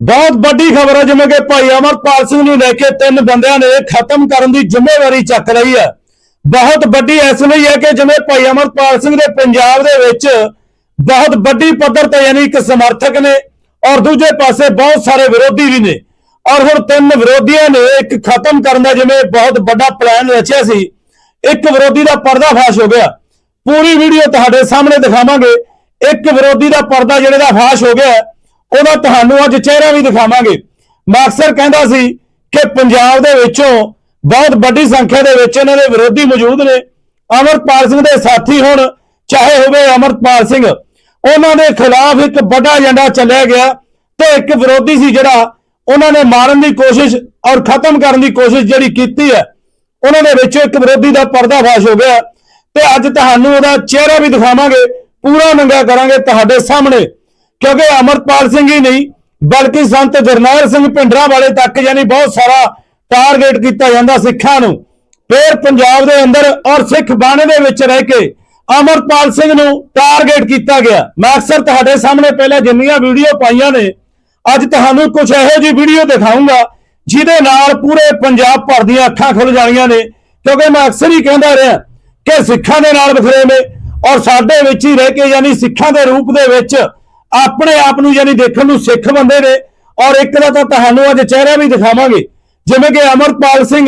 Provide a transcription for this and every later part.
ਬਹੁਤ ਵੱਡੀ ਖਬਰ ਹੈ, ਜਿਵੇਂ ਕਿ ਭਾਈ ਅਮਰਪਾਲ ਸਿੰਘ ਨੂੰ ਲੈ ਕੇ ਤਿੰਨ ਬੰਦਿਆਂ ਨੇ ਖਤਮ ਕਰਨ ਦੀ ਜ਼ਿੰਮੇਵਾਰੀ ਚੱਕ ਲਈ ਹੈ। ਬਹੁਤ ਵੱਡੀ ਇਸ ਲਈ ਹੈ ਕਿ ਜਿਵੇਂ ਭਾਈ ਅਮਰਪਾਲ ਸਿੰਘ ਦੇ ਪੰਜਾਬ ਦੇ ਵਿੱਚ ਬਹੁਤ ਵੱਡੀ ਪੱਧਰ ਤੇ ਯਾਨੀ ਇੱਕ ਸਮਰਥਕ ਨੇ ਔਰ ਦੂਜੇ ਪਾਸੇ ਬਹੁਤ ਸਾਰੇ ਵਿਰੋਧੀ ਵੀ ਨੇ। ਔਰ ਹੁਣ ਤਿੰਨ ਵਿਰੋਧੀਆਂ ਨੇ ਇੱਕ ਖਤਮ ਕਰਨ ਦਾ ਜਿਵੇਂ ਬਹੁਤ ਵੱਡਾ ਪਲਾਨ ਰਚਿਆ ਸੀ, ਇੱਕ ਵਿਰੋਧੀ ਦਾ ਪਰਦਾਫਾਸ਼ ਹੋ ਗਿਆ। ਪੂਰੀ ਵੀਡੀਓ ਤੁਹਾਡੇ ਸਾਹਮਣੇ ਦਿਖਾਵਾਂਗੇ। ਇੱਕ ਵਿਰੋਧੀ ਦਾ ਪਰਦਾ ਜਿਹੜੇ ਦਾ ਫਾਸ਼ ਹੋ ਗਿਆ ਉਹਦਾ ਤੁਹਾਨੂੰ ਅੱਜ ਚਿਹਰਾ ਵੀ ਦਿਖਾਵਾਂਗੇ। ਮੈਂ ਅਕਸਰ ਕਹਿੰਦਾ ਸੀ ਕਿ ਪੰਜਾਬ ਦੇ ਵਿੱਚੋਂ ਬਹੁਤ ਵੱਡੀ ਸੰਖਿਆ ਦੇ ਵਿੱਚ ਇਹਨਾਂ ਦੇ ਵਿਰੋਧੀ ਮੌਜੂਦ ਨੇ। ਅਮਰਪਾਲ ਸਿੰਘ ਦੇ ਸਾਥੀ ਹੁਣ, ਚਾਹੇ ਹੋਵੇ ਅਮਰਪਾਲ ਸਿੰਘ, ਉਹਨਾਂ ਦੇ ਖਿਲਾਫ ਇੱਕ ਵੱਡਾ ਏਜੰਡਾ ਚੱਲਿਆ ਗਿਆ ਤੇ ਇੱਕ ਵਿਰੋਧੀ ਸੀ ਜਿਹੜਾ ਉਹਨਾਂ ਨੇ ਮਾਰਨ ਦੀ ਕੋਸ਼ਿਸ਼ ਔਰ ਖਤਮ ਕਰਨ ਦੀ ਕੋਸ਼ਿਸ਼ ਜਿਹੜੀ ਕੀਤੀ ਹੈ, ਉਹਨਾਂ ਦੇ ਵਿੱਚੋਂ ਇੱਕ ਵਿਰੋਧੀ ਦਾ ਪਰਦਾਫਾਸ਼ ਹੋ ਗਿਆ। ਤੇ ਅੱਜ ਤੁਹਾਨੂੰ ਉਹਦਾ ਚਿਹਰਾ ਵੀ ਦਿਖਾਵਾਂਗੇ। ਪੂਰਾ ਨੰਗਾ ਕਰਾਂਗੇ ਤੁਹਾਡੇ ਸਾਹਮਣੇ। ਕਿਉਂਕਿ ਅਮਰਪਾਲ ਸਿੰਘ ਹੀ ਨਹੀਂ, ਬਲਕਿ ਸੰਤ ਜਰਨੈਲ ਸਿੰਘ ਭਿੰਡਰਾਂ ਵਾਲੇ ਤੱਕ ਯਾਨੀ ਬਹੁਤ ਸਾਰਾ ਟਾਰਗੇਟ ਕੀਤਾ ਜਾਂਦਾ ਸਿੱਖਾਂ ਨੂੰ। ਫਿਰ ਪੰਜਾਬ ਦੇ ਅੰਦਰ ਔਰ ਸਿੱਖ ਬਾਣੇ ਦੇ ਵਿੱਚ ਰਹਿ ਕੇ ਅਮਰਪਾਲ ਸਿੰਘ ਨੂੰ ਟਾਰਗੇਟ ਕੀਤਾ ਗਿਆ। ਮੈਂ ਅਕਸਰ ਤੁਹਾਡੇ ਸਾਹਮਣੇ ਪਹਿਲਾਂ ਜਿੰਨੀਆਂ ਵੀਡੀਓ ਪਾਈਆਂ ਨੇ, ਅੱਜ ਤੁਹਾਨੂੰ ਕੁਝ ਇਹੋ ਜਿਹੀ ਵੀਡੀਓ ਦਿਖਾਉਂਗਾ ਜਿਹਦੇ ਨਾਲ ਪੂਰੇ ਪੰਜਾਬ ਭਰ ਦੀਆਂ ਅੱਖਾਂ ਖੁੱਲ ਜਾਣੀਆਂ ਨੇ। ਕਿਉਂਕਿ ਮੈਂ ਅਕਸਰ ਹੀ ਕਹਿੰਦਾ ਰਿਹਾ ਕਿ ਸਿੱਖਾਂ ਦੇ ਨਾਲ ਵਖਰੇਵੇਂ ਔਰ ਸਾਡੇ ਵਿੱਚ ਹੀ ਰਹਿ ਕੇ ਯਾਨੀ ਸਿੱਖਾਂ ਦੇ ਰੂਪ ਦੇ ਵਿੱਚ ਆਪਣੇ ਆਪ ਨੂੰ ਯਾਨੀ ਦੇਖਣ ਨੂੰ ਸਿੱਖ ਬੰਦੇ ਨੇ। ਔਰ ਇੱਕ ਦਾ ਤਾਂ ਤੁਹਾਨੂੰ ਅੱਜ ਚਿਹਰਾ ਵੀ ਦਿਖਾਵਾਂਗੇ। ਜਿਵੇਂ ਕਿ ਅਮਰਪਾਲ ਸਿੰਘ,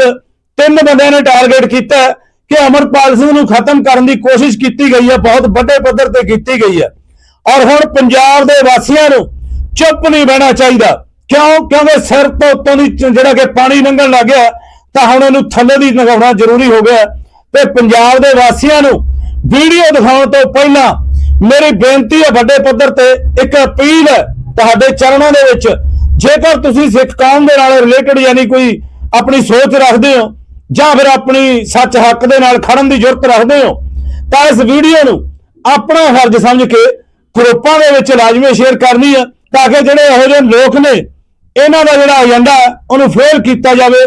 ਤਿੰਨ ਬੰਦਿਆਂ ਨੇ ਟਾਰਗੇਟ ਕੀਤਾ ਕਿ ਅਮਰਪਾਲ ਸਿੰਘ ਨੂੰ ਖਤਮ ਕਰਨ ਦੀ ਕੋਸ਼ਿਸ਼ ਕੀਤੀ ਗਈ ਹੈ। ਬਹੁਤ ਵੱਡੇ ਪੱਧਰ ਤੇ ਕੀਤੀ ਗਈ ਹੈ। ਔਰ ਹੁਣ ਪੰਜਾਬ ਦੇ ਵਾਸੀਆਂ ਨੂੰ ਚੁੱਪ ਨਹੀਂ ਬਹਿਣਾ ਚਾਹੀਦਾ। ਕਿਉਂ? ਕਿਉਂਕਿ ਸਿਰ ਤੋਂ ਉੱਤੋਂ ਦੀ ਜਿਹੜਾ ਕਿ ਪਾਣੀ ਲੰਘਣ ਲੱਗ ਗਿਆ, ਤਾਂ ਹੁਣ ਇਹਨੂੰ ਥੱਲੇ ਦੀ ਲਗਾਉਣਾ ਜ਼ਰੂਰੀ ਹੋ ਗਿਆ ਤੇ ਪੰਜਾਬ ਦੇ ਵਾਸੀਆਂ ਨੂੰ ਵੀਡੀਓ ਦਿਖਾਉਣ ਤੋਂ ਪਹਿਲਾਂ ਮੇਰੀ ਬੇਨਤੀ ਹੈ ਵੱਡੇ ਪੱਧਰ ਤੇ ਇੱਕ ਅਪੀਲ ਹੈ ਤੁਹਾਡੇ ਚਰਨਾਂ ਦੇ ਵਿੱਚ। ਜੇਕਰ ਤੁਸੀਂ ਸਿੱਖ ਕੌਮ ਦੇ ਨਾਲ ਰਿਲੇਟਡ ਯਾਨੀ ਕੋਈ ਆਪਣੀ ਸੋਚ ਰੱਖਦੇ ਹੋ ਜਾਂ ਫਿਰ ਆਪਣੀ ਸੱਚ ਹੱਕ ਦੇ ਨਾਲ ਖੜਨ ਦੀ ਜ਼ਰੂਰਤ ਰੱਖਦੇ ਹੋ ਤਾਂ ਇਸ ਵੀਡੀਓ ਨੂੰ ਆਪਣਾ ਫਰਜ਼ ਸਮਝ ਕੇ ਗਰੁੱਪਾਂ ਦੇ ਵਿੱਚ ਲਾਜ਼ਮੀ ਸ਼ੇਅਰ ਕਰਨੀ ਹੈ ਤਾਂ ਕਿ ਜਿਹੜੇ ਇਹੋ ਜਿਹੇ ਲੋਕ ਨੇ ਇਹਨਾਂ ਦਾ ਜਿਹੜਾ ਏਜੰਡਾ ਹੈ, ਉਹਨੂੰ ਫੇਲ ਕੀਤਾ ਜਾਵੇ।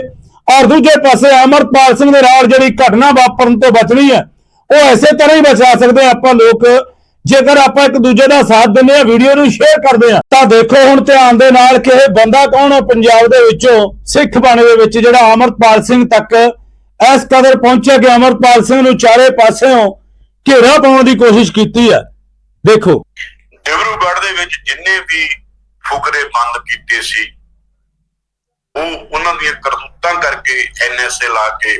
ਔਰ ਦੂਜੇ ਪਾਸੇ ਅਮਰਪਾਲ ਸਿੰਘ ਦੇ ਨਾਲ ਜਿਹੜੀ ਘਟਨਾ ਵਾਪਰਨ ਤੋਂ ਬਚਣੀ ਹੈ ਉਹ ਐਸੇ ਤਰ੍ਹਾਂ ਹੀ ਬਚਾ ਸਕਦੇ ਆਪਾਂ ਲੋਕ। ਜੇਕਰ ਆਪਾਂ ਇੱਕ ਦੂਜੇ ਦਾ ਸਾਥ ਦਿੰਦੇ ਆ ਵੀਡੀਓ ਨੂੰ ਸ਼ੇਅਰ ਕਰਦੇ ਆ ਤਾਂ ਦੇਖੋ ਹੁਣ ਧਿਆਨ ਦੇ ਨਾਲ ਕਿ ਇਹ ਬੰਦਾ ਕੌਣ ਹੈ ਪੰਜਾਬ ਦੇ ਵਿੱਚੋਂ ਸਿੱਖ ਬਾਣੇ ਦੇ ਵਿੱਚ ਜਿਹੜਾ ਅਮਰਪਾਲ ਸਿੰਘ ਤੱਕ ਇਸ ਕਦਰ ਪਹੁੰਚਿਆ ਕਿ ਅਮਰਪਾਲ ਸਿੰਘ ਨੂੰ ਚਾਰੇ ਪਾਸਿਓਂ ਘੇਰਾ ਪਾਉਣ ਦੀ ਕੋਸ਼ਿਸ਼ ਕੀਤੀ ਹੈ। ਦੇਖੋ। ਡਿਬਰੂਗੜ੍ਹ ਦੇ ਵਿੱਚ ਜਿੰਨੇ ਵੀ ਫੁਕਰੇ ਬੰਦ ਕੀਤੇ ਸੀ, ਉਹ ਉਹਨਾਂ ਦੀਆਂ ਕਰਤੂਤਾਂ ਕਰਕੇ ਐਨਐਸਏ ਲਾ ਕੇ,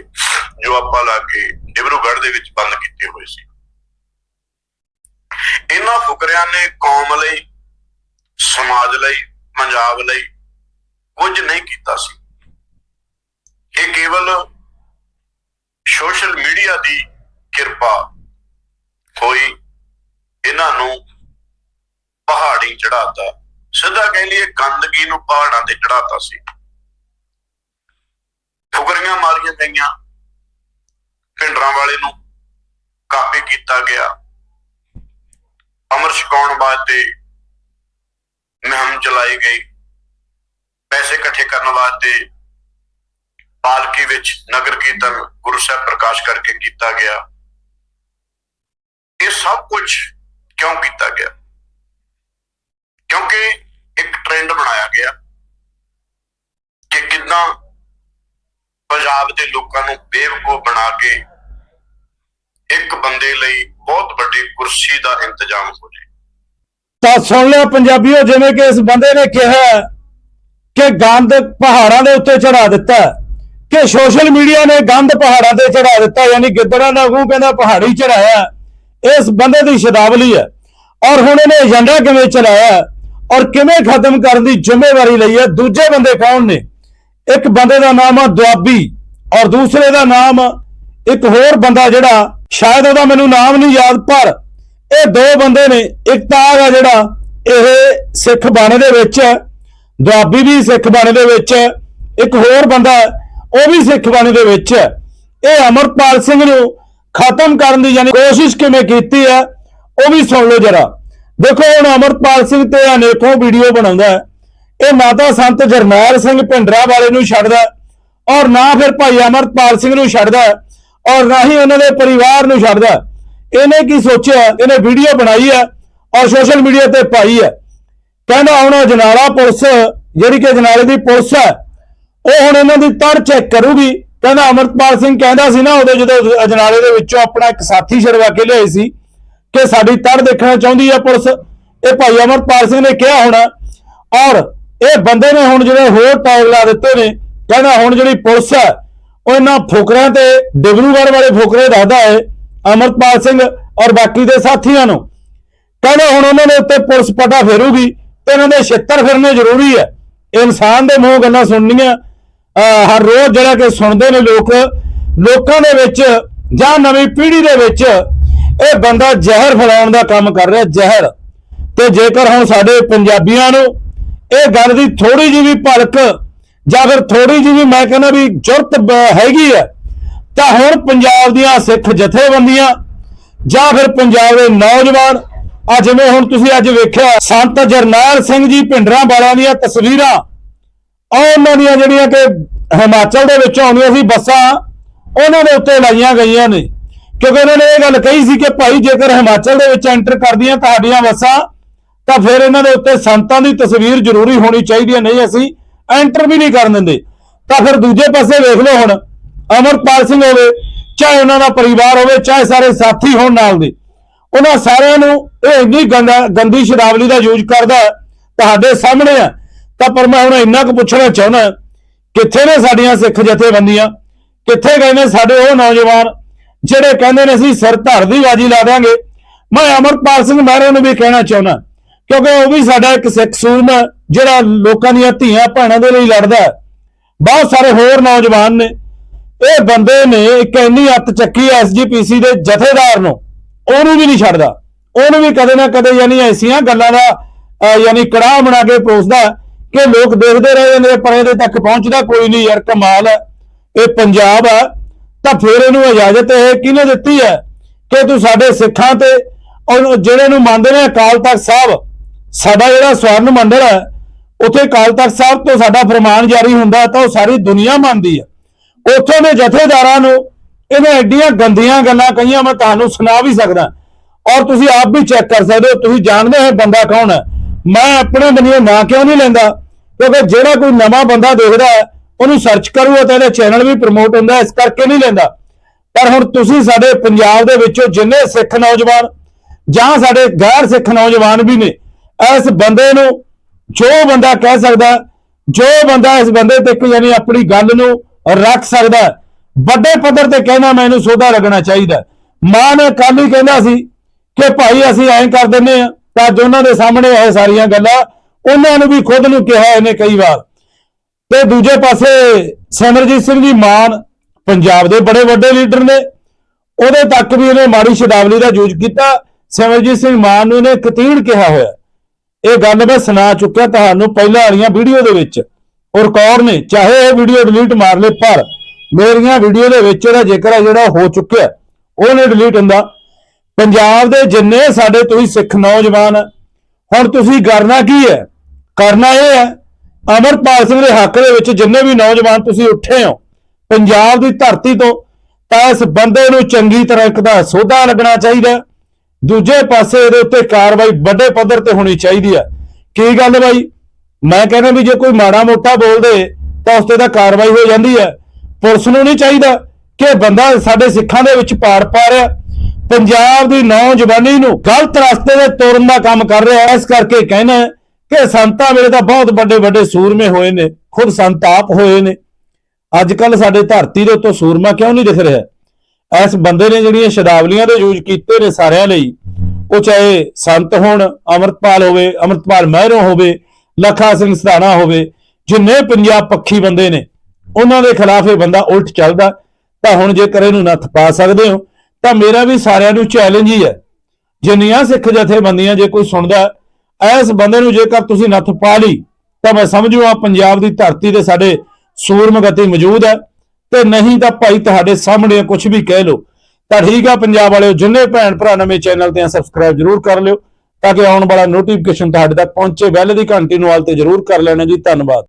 ਜੋ ਆਪਾਂ ਲਾ ਕੇ ਡਿਬਰੂਗੜ੍ਹ ਦੇ ਵਿੱਚ ਬੰਦ ਕੀਤੇ ਹੋਏ ਸੀ। ਇਹਨਾਂ ਫੁਕਰਿਆਂ ਨੇ ਕੌਮ ਲਈ, ਸਮਾਜ ਲਈ, ਪੰਜਾਬ ਲਈ ਕੁਝ ਨਹੀਂ ਕੀਤਾ ਸੀ। ਇਹ ਕੇਵਲ ਸੋਸ਼ਲ ਮੀਡੀਆ ਦੀ ਕਿਰਪਾ ਹੋਈ ਇਹਨਾਂ ਨੂੰ ਪਹਾੜੀ ਚੜਾਤਾ ਸਿੱਧਾ ਕਹਿ ਲਈਏ ਗੰਦਗੀ ਨੂੰ ਪਹਾੜਾਂ ਤੇ ਚੜਾਤਾ ਸੀ। ਫੁਕਰੀਆਂ ਮਾਰੀਆਂ ਗਈਆਂ। ਪਿੰਡਰਾਂ ਵਾਲੇ ਨੂੰ ਕਾਪੀ ਕੀਤਾ ਗਿਆ। ਛਕਾਉਣ ਵਾਸਤੇ ਮੁਹਿੰਮ ਚਲਾਈ ਗਈ। ਪੈਸੇ ਇਕੱਠੇ ਕਰਨ ਵਾਸਤੇ ਪਾਲਕੀ ਵਿੱਚ ਨਗਰ ਕੀਰਤਨ ਗੁਰੂ ਸਾਹਿਬ ਪ੍ਰਕਾਸ਼ ਕਰਕੇ ਕੀਤਾ ਗਿਆ। ਇਹ ਸਭ ਕੁਝ ਕਿਉਂ ਕੀਤਾ ਗਿਆ? ਕਿਉਂਕਿ ਇੱਕ ਟ੍ਰੈਂਡ ਬਣਾਇਆ ਗਿਆ ਕਿ ਕਿੱਦਾਂ ਪੰਜਾਬ ਦੇ ਲੋਕਾਂ ਨੂੰ ਬੇਵਕੂਫ ਬਣਾ ਕੇ ਇੱਕ ਬੰਦੇ ਲਈ ਬਹੁਤ ਵੱਡੀ ਕੁਰਸੀ ਦਾ ਇੰਤਜ਼ਾਮ ਹੋ ਜੇ ਤਾਂ ਸੁਣ ਲਿਆ ਪੰਜਾਬੀਓ, ਜਿਵੇਂ ਕਿ ਇਸ ਬੰਦੇ ਨੇ ਕਿਹਾ ਕਿ ਗੰਦ ਪਹਾੜਾਂ ਦੇ ਉੱਤੇ ਚੜਾ ਦਿੱਤਾ ਕਿ ਸੋਸ਼ਲ ਮੀਡੀਆ ਨੇ ਗੰਦ ਪਹਾੜਾਂ ਤੇ ਚੜਾ ਦਿੱਤਾ, ਯਾਨੀ ਗਿੱਦੜਾਂ ਦਾ ਮੂੰਹ ਕਹਿੰਦਾ ਪਹਾੜੀ ਚੜਾਇਆ ਇਸ ਬੰਦੇ ਦੀ ਸ਼ਬਦਾਵਲੀ ਹੈ। ਔਰ ਹੁਣ ਇਹਨੇ ਏਜੰਡਾ ਕਿਵੇਂ ਚਲਾਇਆ ਔਰ ਕਿਵੇਂ ਖਤਮ ਕਰਨ ਦੀ ਜ਼ਿੰਮੇਵਾਰੀ ਲਈ ਹੈ? ਦੂਜੇ ਬੰਦੇ ਕੌਣ ਨੇ? ਇੱਕ ਬੰਦੇ ਦਾ ਨਾਮ ਆ ਦੁਆਬੀ ਔਰ ਦੂਸਰੇ ਦਾ ਨਾਮ ਇੱਕ ਹੋਰ ਬੰਦਾ ਜਿਹੜਾ ਸ਼ਾਇਦ ਉਹਦਾ ਮੈਨੂੰ ਨਾਮ ਨਹੀਂ ਯਾਦ ਪਰ ਇਹ ਦੋ ਬੰਦੇ ਨੇ ਇੱਕ ਤਾਂ ਹੈਗਾ ਜਿਹੜਾ ਇਹ ਸਿੱਖ ਬਾਣੇ ਦੇ ਵਿੱਚ ਹੈ, ਦੁਆਬੀ ਵੀ ਸਿੱਖ ਬਾਣੇ ਦੇ ਵਿੱਚ ਹੈ, ਇੱਕ ਹੋਰ ਬੰਦਾ ਉਹ ਵੀ ਸਿੱਖ ਬਾਣੇ ਦੇ ਵਿੱਚ ਹੈ ਇਹ ਅਮਰਪਾਲ ਸਿੰਘ ਨੂੰ ਖਤਮ ਕਰਨ ਦੀ ਯਾਨੀ ਕੋਸ਼ਿਸ਼ ਕਿਵੇਂ ਕੀਤੀ ਹੈ ਉਹ ਵੀ ਸੁਣ ਲਓ ਜਰਾ। ਦੇਖੋ ਹੁਣ ਅਮਰਪਾਲ ਸਿੰਘ ਤੇ ਅਨੇਕੋਂ ਵੀਡੀਓ ਬਣਾਉਂਦਾ ਇਹ ਮਾਤਾ ਸੰਤ ਜਰਨੈਲ ਸਿੰਘ ਭਿੰਡਰਾ ਵਾਲੇ ਨੂੰ ਛੱਡਦਾ ਔਰ ਨਾ ਫਿਰ ਭਾਈ ਅਮਰਪਾਲ ਸਿੰਘ ਨੂੰ ਛੱਡਦਾ ਔਰ ਨਾ ਹੀ ਉਹਨਾਂ ਦੇ ਪਰਿਵਾਰ ਨੂੰ ਛੱਡਦਾ। ਇਹਨੇ ਕੀ ਸੋਚਿਆ? ਇਹਨੇ ਵੀਡੀਓ ਬਣਾਈ ਹੈ ਔਰ ਸੋਸ਼ਲ ਮੀਡੀਆ ਤੇ ਪਾਈ ਹੈ। ਕਹਿੰਦਾ ਹੁਣ ਜਨਾਲਾ ਪੁਲਿਸ, ਜਿਹੜੀ ਕਿ ਅਜਨਾਲੇ ਦੀ ਪੁਲਿਸ ਹੈ, ਉਹ ਹੁਣ ਇਹਨਾਂ ਦੀ ਤੜ ਚੈੱਕ ਕਰੂਗੀ। ਕਹਿੰਦਾ ਅਮਰਪਾਲ ਸਿੰਘ ਕਹਿੰਦਾ ਸੀ ਨਾ, ਉਦੋਂ ਜਦੋਂ ਅਜਨਾਲੇ ਦੇ ਵਿੱਚੋਂ ਆਪਣਾ ਇੱਕ ਸਾਥੀ ਛੜਵਾ ਕੇ ਲਿਆਏ ਸੀ ਕਿ ਸਾਡੀ ਤੜ ਦੇਖਣਾ ਚਾਹੁੰਦੀ ਹੈ ਪੁਲਿਸ। ਇਹ ਭਾਈ ਅਮਰਪਾਲ ਸਿੰਘ ਨੇ ਕਿਹਾ ਹੋਣਾ। ਔਰ ਇਹ ਬੰਦੇ ਨੇ ਹੁਣ ਜਿਹੜੇ ਹੋਰ ਟੈਗ ਲਾ ਦਿੱਤੇ ਨੇ, ਕਹਿੰਦਾ ਹੁਣ ਜਿਹੜੀ ਪੁਲਿਸ ਹੈ ਉਹ ਇਹਨਾਂ ਫੋਕਰਾਂ ਤੇ ਡਿਬਰੂਗੜ੍ਹ ਵਾਲੇ ਫੋਕਰੇ ਦੱਸਦਾ ਹੈ ਅਮਰਪਾਲ ਸਿੰਘ ਔਰ ਬਾਕੀ ਦੇ ਸਾਥੀਆਂ ਨੂੰ। ਕਹਿੰਦੇ ਹੁਣ ਉਹਨਾਂ ਦੇ ਉੱਤੇ ਪੁਲਿਸ ਪਟਾ ਫੇਰੂਗੀ ਤੇ ਇਹਨਾਂ ਦੇ ਛਿੱਤਰ ਫਿਰਨੇ ਜ਼ਰੂਰੀ ਹੈ। ਇਨਸਾਨ ਦੇ ਮੂੰਹ ਗੱਲਾਂ ਸੁਣਨੀਆਂ ਹਰ ਰੋਜ਼ ਜਿਹੜਾ ਕਿ ਸੁਣਦੇ ਨੇ ਲੋਕ, ਲੋਕਾਂ ਦੇ ਵਿੱਚ ਜਾਂ ਨਵੀਂ ਪੀੜ੍ਹੀ ਦੇ ਵਿੱਚ ਇਹ ਬੰਦਾ ਜ਼ਹਿਰ ਫੈਲਾਉਣ ਦਾ ਕੰਮ ਕਰ ਰਿਹਾ, ਜ਼ਹਿਰ। ਤੇ ਜੇਕਰ ਹੁਣ ਸਾਡੇ ਪੰਜਾਬੀਆਂ ਨੂੰ ਇਹ ਗੱਲ ਦੀ ਥੋੜੀ ਜਿਹੀ ਵੀ ਭਲਕ ਜਾਂ ਫਿਰ ਥੋੜੀ ਜਿਹੀ ਵੀ ਮੈਂ ਕਹਿੰਦਾ ਵੀ ਜੁਰਤ ਬ- ਹੈਗੀ ਹੈ ਤਾਂ ਹੁਣ ਪੰਜਾਬ ਦੀਆਂ ਸਿੱਖ ਜਥੇਬੰਦੀਆਂ ਜਾਂ ਫਿਰ ਪੰਜਾਬ ਦੇ ਨੌਜਵਾਨ, ਆ ਜਿਵੇਂ ਹੁਣ ਤੁਸੀਂ ਅੱਜ ਵੇਖਿਆ, ਸੰਤ ਜਰਨੈਲ ਸਿੰਘ ਜੀ ਭਿੰਡਰਾਂ ਵਾਲਿਆਂ ਦੀਆਂ ਤਸਵੀਰਾਂ ਉਹਨਾਂ ਦੀਆਂ ਜਿਹੜੀਆਂ ਕਿ ਹਿਮਾਚਲ ਦੇ ਵਿੱਚ ਆਉਂਦੀਆਂ ਸੀ ਬੱਸਾਂ, ਉਹਨਾਂ ਦੇ ਉੱਤੇ ਲਾਈਆਂ ਗਈਆਂ ਨੇ। ਕਿਉਂਕਿ ਉਹਨਾਂ ਨੇ ਇਹ ਗੱਲ ਕਹੀ ਸੀ ਕਿ ਭਾਈ ਜੇਕਰ ਹਿਮਾਚਲ ਦੇ ਵਿੱਚ ਐਂਟਰ ਕਰਦੀਆਂ ਤੁਹਾਡੀਆਂ ਬੱਸਾਂ, ਤਾਂ ਫਿਰ ਇਹਨਾਂ ਦੇ ਉੱਤੇ ਸੰਤਾਂ ਦੀ ਤਸਵੀਰ ਜ਼ਰੂਰੀ ਹੋਣੀ ਚਾਹੀਦੀ ਹੈ। ਨਹੀਂ, ਅਸੀਂ ਐਂਟਰ ਵੀ ਨਹੀਂ ਕਰਨ ਦਿੰਦੇ। ਤਾਂ ਫਿਰ ਦੂਜੇ ਪਾਸੇ ਵੇਖ ਲਓ ਹੁਣ, ਅਮਰਪਾਲ ਸਿੰਘ ਹੋਵੇ, ਚਾਹੇ ਉਹਨਾਂ ਦਾ ਪਰਿਵਾਰ ਹੋਵੇ, ਚਾਹੇ ਸਾਰੇ ਸਾਥੀ ਹੋਣ ਨਾਲ ਦੇ। ਉਹਨਾਂ ਸਾਰਿਆਂ ਨੂੰ ਇਹ ਇੰਨੀ ਗੰਦਾ, ਗੰਦੀ ਸ਼ਰਾਵਲੀ ਦਾ ਯੂਜ਼ ਕਰਦਾ ਤੁਹਾਡੇ ਸਾਹਮਣੇ ਆ ਤਾਂ ਪਰ ਮੈਂ ਹੁਣ ਇੰਨਾ ਕੁ ਪੁੱਛਣਾ ਚਾਹੁੰਦਾ ਕਿੱਥੇ ਨੇ ਸਾਡੀਆਂ ਸਿੱਖ ਜਥੇਬੰਦੀਆਂ? ਕਿੱਥੇ ਗਏ ਨੇ ਸਾਡੇ ਉਹ ਨੌਜਵਾਨ, ਜਿਹੜੇ ਕਹਿੰਦੇ ਨੇ ਅਸੀਂ ਸਿਰ ਧੜ ਦੀ ਬਾਜੀ ਲਾ ਦਿਆਂਗੇ? ਮੈਂ ਅਮਰਪਾਲ ਸਿੰਘ ਮਹਿਰੇ ਨੂੰ ਵੀ ਕਹਿਣਾ ਚਾਹੁੰਦਾ ਕਿਉਂਕਿ ਉਹ ਵੀ ਸਾਡਾ ਇੱਕ ਸਿੱਖ ਸੂਰਮਾ ਜਿਹੜਾ ਲੋਕਾਂ ਦੀਆਂ ਧੀਆਂ ਭੈਣਾਂ ਦੇ ਲਈ ਲੜਦਾ ਬਹੁਤ ਸਾਰੇ ਹੋਰ ਨੌਜਵਾਨ ਨੇ। ਇਹ ਬੰਦੇ ਨੇ ਇੱਕ ਇੰਨੀ ਅੱਤ ਚੱਕੀ ਐਸਜੀਪੀਸੀ ਦੇ ਜਥੇਦਾਰ ਨੂੰ, ਉਹਨੂੰ ਵੀ ਨਹੀਂ ਛੱਡਦਾ। ਉਹਨੂੰ ਵੀ ਕਦੇ ਨਾ ਕਦੇ ਯਾਨੀ ਐਸੀਆਂ ਗੱਲਾਂ ਦਾ ਯਾਨੀ ਕੜਾਹ ਬਣਾ ਕੇ ਪੋਸਦਾ ਕਿ ਲੋਕ ਦੇਖਦੇ ਰਹੇ ਜਾਂਦੇ ਪਰੇ ਦੇ ਤੱਕ ਪਹੁੰਚਦਾ ਕੋਈ ਨਹੀਂ, ਯਾਰ ਕਮਾਲ ਹੈ। ਇਹ ਪੰਜਾਬ ਆ ਤਾਂ ਫਿਰ ਇਹਨੂੰ ਇਜਾਜ਼ਤ ਇਹ ਕਿਹਨੇ ਦਿੱਤੀ ਹੈ? ਕਿ ਤੂੰ ਸਾਡੇ ਸਿੱਖਾਂ ਤੇ, ਔਰ ਜਿਹੜੇ ਨੂੰ ਮੰਨਦੇ ਨੇ ਅਕਾਲ ਤਖਤ ਸਾਹਿਬ ਸਾਡਾ ਜਿਹੜਾ ਸਵਰਨ ਮੰਡਲ ਹੈ, ਉੱਥੇ ਅਕਾਲ ਤਖਤ ਸਾਹਿਬ ਤੋਂ ਸਾਡਾ ਫਰਮਾਨ ਜਾਰੀ ਹੁੰਦਾ ਤਾਂ ਉਹ ਸਾਰੀ ਦੁਨੀਆ ਮੰਨਦੀ ਹੈ। ਉੱਥੋਂ ਦੇ ਜਥੇਦਾਰਾਂ ਨੂੰ ਇਹਨੇ ਐਡੀਆਂ ਗੰਦੀਆਂ ਗੱਲਾਂ ਕਹੀਆਂ, ਮੈਂ ਤੁਹਾਨੂੰ ਸੁਣਾ ਵੀ ਸਕਦਾ। ਔਰ ਤੁਸੀਂ ਆਪ ਵੀ ਚੈੱਕ ਕਰ ਸਕਦੇ ਹੋ, ਤੁਸੀਂ ਜਾਣਦੇ ਹੋ ਬੰਦਾ ਕੌਣ ਹੈ। ਮੈਂ ਆਪਣੇ ਬੰਨਿਓ ਨਾਂ ਕਿਉਂ ਨਹੀਂ ਲੈਂਦਾ? ਕਿਉਂਕਿ ਜਿਹੜਾ ਕੋਈ ਨਵਾਂ ਬੰਦਾ ਦੇਖਦਾ ਹੈ, ਉਹਨੂੰ ਸਰਚ ਕਰੂਗਾ ਤਾਂ ਇਹਦਾ ਚੈਨਲ ਵੀ ਪ੍ਰਮੋਟ ਹੁੰਦਾ ਇਸ ਕਰਕੇ ਨਹੀਂ ਲੈਂਦਾ। ਪਰ ਹੁਣ ਤੁਸੀਂ ਸਾਡੇ ਪੰਜਾਬ ਦੇ ਵਿੱਚੋਂ ਜਿੰਨੇ ਸਿੱਖ ਨੌਜਵਾਨ ਜਾਂ ਸਾਡੇ ਗੈਰ ਸਿੱਖ ਨੌਜਵਾਨ ਵੀ ਨੇ ਇਸ ਬੰਦੇ ਨੂੰ ਜੋ ਬੰਦਾ ਕਹਿ ਸਕਦਾ, ਜੋ ਬੰਦਾ ਇਸ ਬੰਦੇ ਤੱਕ ਯਾਨੀ ਆਪਣੀ ਗੱਲ ਨੂੰ ਰੱਖ ਸਕਦਾ, ਵੱਡੇ ਪੱਧਰ ਤੇ ਕਹਿਣਾ ਮੈਨੂੰ ਸੋਧਾ ਲੱਗਣਾ ਚਾਹੀਦਾ। ਹੈ। ਮਾਂ ਨੇ ਕੱਲ ਹੀ ਕਹਿੰਦਾ ਸੀ ਕਿ ਭਾਈ ਅਸੀਂ ਐਂ ਕਰ ਦਿੰਨੇ ਆ ਤਾਂ ਅੱਜ ਉਹਨਾਂ ਦੇ ਸਾਹਮਣੇ ਇਹ ਸਾਰੀਆਂ ਗੱਲਾਂ, ਉਹਨਾਂ ਨੂੰ ਵੀ ਖੁਦ ਨੂੰ ਕਿਹਾ ਇਹਨੇ ਕਈ ਵਾਰ। ਤੇ ਦੂਜੇ ਪਾਸੇ ਸਿਮਰਜੀਤ ਸਿੰਘ ਜੀ ਮਾਨ ਪੰਜਾਬ ਦੇ ਬੜੇ ਵੱਡੇ ਲੀਡਰ ਨੇ। ਉਹਦੇ ਤੱਕ ਵੀ ਇਹਨੇ ਮਾੜੀ ਸ਼ਬਦਾਵਲੀ ਦਾ ਯੂਜ਼ ਕੀਤਾ। ਸਿਮਰਜੀਤ ਸਿੰਘ ਮਾਨ ਨੂੰ ਇਹਨੇ ਕਤੀੜ ਕਿਹਾ ਹੋਇਆ। ਇਹ ਗੱਲ ਮੈਂ ਸੁਣਾ ਚੁੱਕਿਆ ਤੁਹਾਨੂੰ ਪਹਿਲਾਂ ਵਾਲੀਆਂ ਵੀਡੀਓ ਦੇ ਵਿੱਚ। ਉਹ ਰਿਕਾਰਡ ਨੇ ਚਾਹੇ ਇਹ ਵੀਡੀਓ ਡਿਲੀਟ ਮਾਰ ਲੇ, ਪਰ ਮੇਰੀਆਂ ਵੀਡੀਓ ਦੇ ਵਿੱਚ ਇਹਦਾ ਜ਼ਿਕਰ ਹੈ ਜਿਹੜਾ ਹੋ ਚੁੱਕਿਆ। ਉਹ ਨਹੀਂ ਡਿਲੀਟ ਹੁੰਦਾ। ਪੰਜਾਬ ਦੇ ਜਿੰਨੇ ਸਾਡੇ ਤੁਸੀਂ ਸਿੱਖ ਨੌਜਵਾਨ, ਹੁਣ ਤੁਸੀਂ ਕਰਨਾ ਕੀ ਹੈ? ਕਰਨਾ ਇਹ ਹੈ, ਅਮਰਪਾਲ ਸਿੰਘ ਦੇ ਹੱਕ ਦੇ ਵਿੱਚ ਜਿੰਨੇ ਵੀ ਨੌਜਵਾਨ ਤੁਸੀਂ ਉੱਠੇ ਹੋ, ਪੰਜਾਬ ਦੀ ਧਰਤੀ ਤੋਂ ਤਾਂ ਇਸ ਬੰਦੇ ਨੂੰ ਚੰਗੀ ਤਰ੍ਹਾਂ ਇੱਕ ਦਾ ਸੋਧਾ ਲੱਗਣਾ ਚਾਹੀਦਾ। ਦੂਜੇ ਪਾਸੇ ਇਹਦੇ ਉੱਤੇ ਕਾਰਵਾਈ ਵੱਡੇ ਪੱਧਰ ਤੇ ਹੋਣੀ ਚਾਹੀਦੀ ਹੈ। ਕੀ ਗੱਲ ਬਾਈ? ਮੈਂ ਕਹਿੰਦਾ ਵੀ ਜੇ ਕੋਈ ਮਾੜਾ ਮੋਟਾ ਬੋਲਦੇ, ਤਾਂ ਉਸ ਤੇ ਤਾਂ ਕਾਰਵਾਈ ਹੋ ਜਾਂਦੀ ਹੈ। ਪੁਲਿਸ ਨੂੰ ਨਹੀਂ ਚਾਹੀਦਾ ਕਿ ਬੰਦਾ ਸਾਡੇ ਸਿੱਖਾਂ ਦੇ ਵਿੱਚ ਪਾੜ ਪਾ ਰਿਹਾ। ਪੰਜਾਬ ਦੀ ਨੌਜਵਾਨੀ ਨੂੰ ਗਲਤ ਰਸਤੇ ਤੇ ਤੋਰਨ ਦਾ ਕੰਮ ਕਰ ਰਿਹਾ। ਇਸ ਕਰਕੇ ਕਹਿਣਾ ਕਿ ਸੰਤਾਂ ਵੇਲੇ ਤਾਂ ਬਹੁਤ ਵੱਡੇ ਵੱਡੇ ਸੂਰਮੇ ਹੋਏ ਨੇ। ਖੁਦ ਸੰਤ ਆਪ ਹੋਏ ਨੇ। ਅੱਜ ਕੱਲ ਸਾਡੇ ਧਰਤੀ ਦੇ ਉੱਤੋਂ ਸੂਰਮਾ ਕਿਉਂ ਨਹੀਂ ਦਿਖ ਰਿਹਾ? ਇਸ ਬੰਦੇ ਨੇ ਜਿਹੜੀਆਂ ਸ਼ਬਦਾਵਲੀਆਂ ਦੇ ਯੂਜ਼ ਕੀਤੇ ਨੇ ਸਾਰਿਆਂ ਲਈ, ਉਹ ਚਾਹੇ ਸੰਤ ਹੋਣ, ਅਮਰਤਪਾਲ ਹੋਵੇ, ਅਮਰਤਪਾਲ ਮਹਿਰੋਂ ਹੋਵੇ, ਲਖਾ ਸਿੰਘ ਸਧਾਣਾ ਹੋਵੇ, ਜਿੰਨੇ ਪੰਜਾਬ ਪੱਖੀ ਬੰਦੇ ਨੇ, ਉਹਨਾਂ ਦੇ ਖਿਲਾਫ ਇਹ ਬੰਦਾ ਉਲਟ ਚੱਲਦਾ, ਤਾਂ ਹੁਣ ਜੇਕਰ ਇਹਨੂੰ ਨੱਥ ਪਾ ਸਕਦੇ ਹੋ, ਤਾਂ ਮੇਰਾ ਵੀ ਸਾਰਿਆਂ ਨੂੰ ਚੈਲੰਜ ਹੀ ਹੈ। ਜਿੰਨੀਆਂ ਸਿੱਖ ਜਥੇਬੰਦੀਆਂ ਜੇ ਕੋਈ ਸੁਣਦਾ, ਇਸ ਬੰਦੇ ਨੂੰ ਜੇਕਰ ਤੁਸੀਂ ਨੱਥ ਪਾ ਲਈ, ਤਾਂ ਮੈਂ ਸਮਝੂ ਆ ਪੰਜਾਬ ਦੀ ਧਰਤੀ ਦੇ ਸਾਡੇ ਸੂਰਮਗਤੀ ਮੌਜੂਦ ਹੈ। ਤੇ ਨਹੀਂ ਤਾਂ ਭਾਈ ਤੁਹਾਡੇ ਸਾਹਮਣੇ ਕੁਝ ਵੀ ਕਹਿ ਲਓ। ਤਾਂ ਠੀਕ ਆ ਪੰਜਾਬ ਵਾਲਿਓ, ਜਿੰਨੇ ਭੈਣ ਭਰਾ ਨਵੇਂ ਚੈਨਲ ਤੇ ਆ ਸਬਸਕ੍ਰਾਈਬ ਜਰੂਰ ਕਰ ਲਿਓ, ਤਾਂ ਕਿ ਆਉਣ ਵਾਲਾ ਨੋਟੀਫਿਕੇਸ਼ਨ ਤੁਹਾਡੇ ਤੱਕ ਪਹੁੰਚੇ, ਬੈਲ ਦੀ ਘੰਟੀ ਨੂੰ ਆਲ ਤੇ ਜਰੂਰ ਕਰ ਲੈਣਾ ਜੀ। ਧੰਨਵਾਦ।